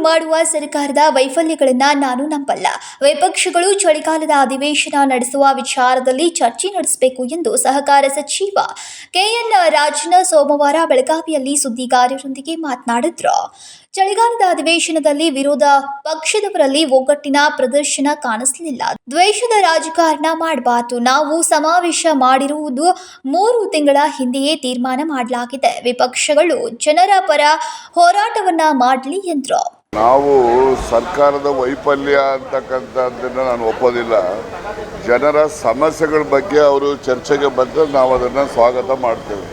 ಮಾಡುವ ಸರ್ಕಾರದ ವೈಫಲ್ಯಗಳನ್ನು ನಾನು ನಂಬಲ್ಲ. ವಿಪಕ್ಷಗಳು ಚಳಿಗಾಲದ ಅಧಿವೇಶನ ನಡೆಸುವ ವಿಚಾರದಲ್ಲಿ ಚರ್ಚೆ ನಡೆಸಬೇಕು ಎಂದು ಸಹಕಾರ ಸಚಿವ ಕೆಎನ್ ರಾಜನ ಸೋಮವಾರ ಬೆಳಗಾವಿಯಲ್ಲಿ ಸುದ್ದಿಗಾರರೊಂದಿಗೆ ಮಾತನಾಡಿದ್ರು. ಚಳಿಗಾಲದ ಅಧಿವೇಶನದಲ್ಲಿ ವಿರೋಧ ಪಕ್ಷದವರಲ್ಲಿ ಒಗ್ಗಟ್ಟಿನ ಪ್ರದರ್ಶನ ಕಾಣಿಸಲಿಲ್ಲ. ದ್ವೇಷದ ರಾಜಕಾರಣ ಮಾಡಬಾರದು ನಾವು ಸಮಾವೇಶ ಮಾಡಿರುವುದು ಮೂರು ತಿಂಗಳ ಹಿಂದೆಯೇ ತೀರ್ಮಾನ ಮಾಡಲಾಗಿದೆ. ವಿಪಕ್ಷಗಳು ಜನರ ಪರ ಹೋರಾಟವನ್ನ ಮಾಡಲಿ ಎಂದರು. ನಾವು ಸರ್ಕಾರದ ವೈಫಲ್ಯ ಅಂತಕ್ಕಂಥದ್ದನ್ನು ನಾನು ಒಪ್ಪೋದಿಲ್ಲ. ಜನರ ಸಮಸ್ಯೆಗಳ ಬಗ್ಗೆ ಅವರು ಚರ್ಚೆಗೆ ಬಂದರೆ ನಾವು ಅದನ್ನು ಸ್ವಾಗತ ಮಾಡ್ತೇವೆ.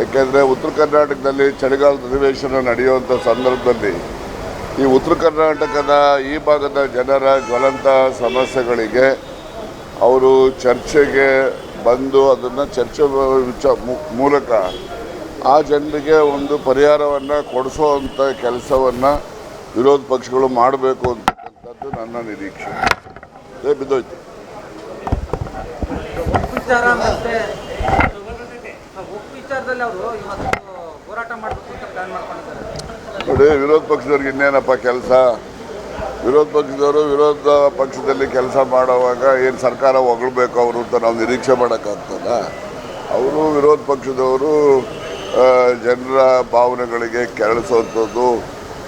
ಯಾಕೆಂದರೆ ಉತ್ತರ ಕರ್ನಾಟಕದಲ್ಲಿ ಚಳಿಗಾಲದ ಅಧಿವೇಶನ ನಡೆಯುವಂಥ ಸಂದರ್ಭದಲ್ಲಿ ಈ ಉತ್ತರ ಕರ್ನಾಟಕದ ಈ ಭಾಗದ ಜನರ ಜ್ವಲಂತ ಸಮಸ್ಯೆಗಳಿಗೆ ಅವರು ಚರ್ಚೆಗೆ ಬಂದು ಅದನ್ನು ಚರ್ಚೆ ವಿಚ ಮೂಲಕ ಆ ಜನರಿಗೆ ಒಂದು ಪರಿಹಾರವನ್ನು ಕೊಡಿಸುವಂಥ ಕೆಲಸವನ್ನು ವಿರೋಧ ಪಕ್ಷಗಳು ಮಾಡಬೇಕು ಅಂತಕ್ಕಂಥದ್ದು ನನ್ನ ನಿರೀಕ್ಷೆ. ಅದೇ ಬಿದ್ದೋಯ್ತು. ಹೋರಾಟ ಮಾಡಬೇಕು ನೋಡಿ, ವಿರೋಧ ಪಕ್ಷದವ್ರಿಗೆ ಇನ್ನೇನಪ್ಪ ಕೆಲಸ? ವಿರೋಧ ಪಕ್ಷದವರು ವಿರೋಧ ಪಕ್ಷದಲ್ಲಿ ಕೆಲಸ ಮಾಡುವಾಗ ಏನು ಸರ್ಕಾರ ಹೊಗಳ್ಬೇಕು ಅವರು ಅಂತ ನಾವು ನಿರೀಕ್ಷೆ ಮಾಡೋಕ್ಕಾಗ್ತದ? ಅವರು ವಿರೋಧ ಪಕ್ಷದವರು ಜನರ ಭಾವನೆಗಳಿಗೆ ಕೆರಳಿಸುವಂಥದ್ದು,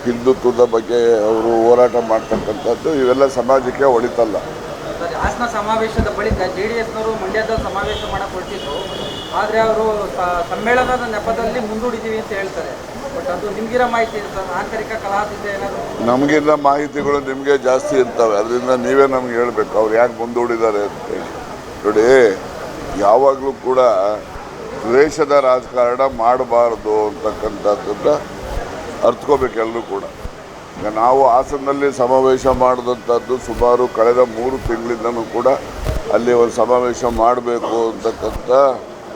ಹಿಂದುತ್ವದ ಬಗ್ಗೆ ಅವರು ಹೋರಾಟ ಮಾಡ್ತಕ್ಕಂಥದ್ದು ಇವೆಲ್ಲ ಸಮಾಜಕ್ಕೆ ಸರಿ ಹಾಸನ ಸಮಾವೇಶದ ಬಳಿಕ ಜೆ ಡಿ ಎಸ್ನವರು ಮಂಡ್ಯದ ಸಮಾವೇಶ ಮಾಡಕ್ಕೆ ಆದರೆ ಅವರು ಸಮ್ಮೇಳನದ ನೆಪದಲ್ಲಿ ಮುಂದೂಡಿದ್ದೀವಿ ಅಂತ ಹೇಳ್ತಾರೆ. ಬಟ್ ಅದು ನಿಮ್ಗಿರೋ ಮಾಹಿತಿ ಸರ್ ಆಂತರಿಕ ಕಲಹದಿಂದ ಏನಾದರೂ? ಮಾಹಿತಿಗಳು ನಿಮಗೆ ಜಾಸ್ತಿ ಇರ್ತವೆ. ಅದರಿಂದ ನೀವೇ ನಮ್ಗೆ ಹೇಳಬೇಕು, ಅವ್ರು ಯಾಕೆ ಮುಂದೂಡಿದ್ದಾರೆ ಅಂತೇಳಿ ನೋಡಿ, ಯಾವಾಗಲೂ ಕೂಡ ದ್ವೇಷದ ರಾಜಕಾರಣ ಮಾಡಬಾರ್ದು ಅಂತಕ್ಕಂಥದ್ದನ್ನು ಅರ್ಥಕೋಬೇಕು ಎಲ್ಲರೂ ಕೂಡ. ಈಗ ನಾವು ಹಾಸನದಲ್ಲಿ ಸಮಾವೇಶ ಮಾಡಿದಂಥದ್ದು ಸುಮಾರು ಕಳೆದ ಮೂರು ತಿಂಗಳಿಂದನೂ ಕೂಡ ಅಲ್ಲಿ ಒಂದು ಸಮಾವೇಶ ಮಾಡಬೇಕು ಅಂತಕ್ಕಂಥ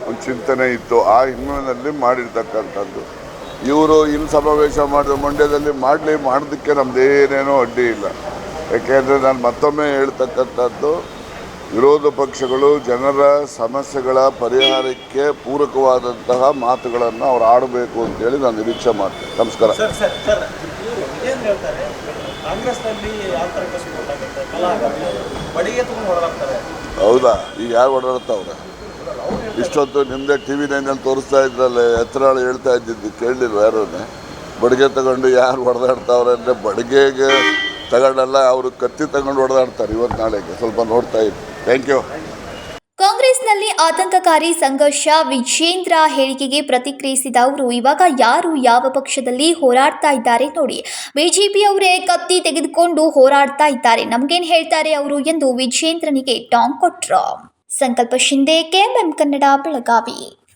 ಒಂದು ಚಿಂತನೆ ಇತ್ತು. ಆ ಹಿನ್ನೆಲೆಯಲ್ಲಿ ಮಾಡಿರ್ತಕ್ಕಂಥದ್ದು. ಇವರು ಇಲ್ಲಿ ಸಮಾವೇಶ ಮಾಡಿದ ಮಂಡ್ಯದಲ್ಲಿ ಮಾಡಲಿ ಮಾಡೋದಕ್ಕೆ ನಮ್ಮದೇನೇನೋ ಅಡ್ಡಿ ಇಲ್ಲ. ಯಾಕೆಂದರೆ ನಾನು ಮತ್ತೊಮ್ಮೆ ಹೇಳ್ತಕ್ಕಂಥದ್ದು, ವಿರೋಧ ಪಕ್ಷಗಳು ಜನರ ಸಮಸ್ಯೆಗಳ ಪರಿಹಾರಕ್ಕೆ ಪೂರಕವಾದಂತಹ ಮಾತುಗಳನ್ನು ಅವ್ರು ಆಡಬೇಕು ಅಂತೇಳಿ ನಾನು ನಿರೀಕ್ಷೆ ಮಾಡ್ತೇನೆ. ನಮಸ್ಕಾರ ಸರ್ ಸರ್ ಸರ್ ಇವರು ವಿಜೇಂದ್ರ ಹೇಳ್ತಾರೆ. ಕಾಂಗ್ರೆಸ್ನಲ್ಲಿ ಯಾವ ಥರ ಕಲಾ ಆಗುತ್ತೆ ಬಡಿಗೆ ತಗೊಂಡು ಹೊರಡಾಗ್ತಾರೆ ಹೌದಾ? ಈಗ ಯಾರು ಓಡಾಡ್ತಾವ್ರೆ ಇಷ್ಟೊತ್ತು ನಿಮ್ಮದೇ ಟಿ ವಿ ನೈನಲ್ಲಿ ತೋರಿಸ್ತಾ ಇದ್ರಲ್ಲ, ಎತ್ತರಾಳು ಹೇಳ್ತಾ ಇದ್ದಿದ್ದು ಕೇಳಲಿಲ್ಲ ಯಾರೂ ಬಡಿಗೆ ತಗೊಂಡು ಯಾರು ಹೊಡೆದಾಡ್ತಾವ್ರೆ ಅಂದರೆ ಬಡಿಗೆಗೆ ತಗೊಂಡಲ್ಲ, ಅವರು ಕತ್ತಿ ತಗೊಂಡು ಹೊಡೆದಾಡ್ತಾರೆ ಇವತ್ತು ನಾಳೆಗೆ. ಸ್ವಲ್ಪ ನೋಡ್ತಾ ಇದ್ದೆ ಥ್ಯಾಂಕ್ ಯು ಆತಂಕಕಾರಿ ಸಂಘರ್ಷ, ವಿಜೇಂದ್ರ ಹೇಳಿಕೆಗೆ ಪ್ರತಿಕ್ರಿಯಿಸಿದ ಅವರು ಇವಾಗ ಯಾರು ಯಾವ ಪಕ್ಷದಲ್ಲಿ ಹೋರಾಡ್ತಾ ಇದ್ದಾರೆ ನೋಡಿ. ಬಿಜೆಪಿಯವರೇ ಕತ್ತಿ ತೆಗೆದುಕೊಂಡು ಹೋರಾಡ್ತಾ ಇದ್ದಾರೆ. ನಮ್ಗೇನ್ ಹೇಳ್ತಾರೆ ಅವರು ಎಂದು ವಿಜೇಂದ್ರನಿಗೆ ಟಾಂಗ್ ಕೊಟ್ರು. ಸಂಕಲ್ಪ ಶಿಂದೆ ಕೆಎಂಎಂ ಕನ್ನಡ ಬೆಳಗಾವಿ.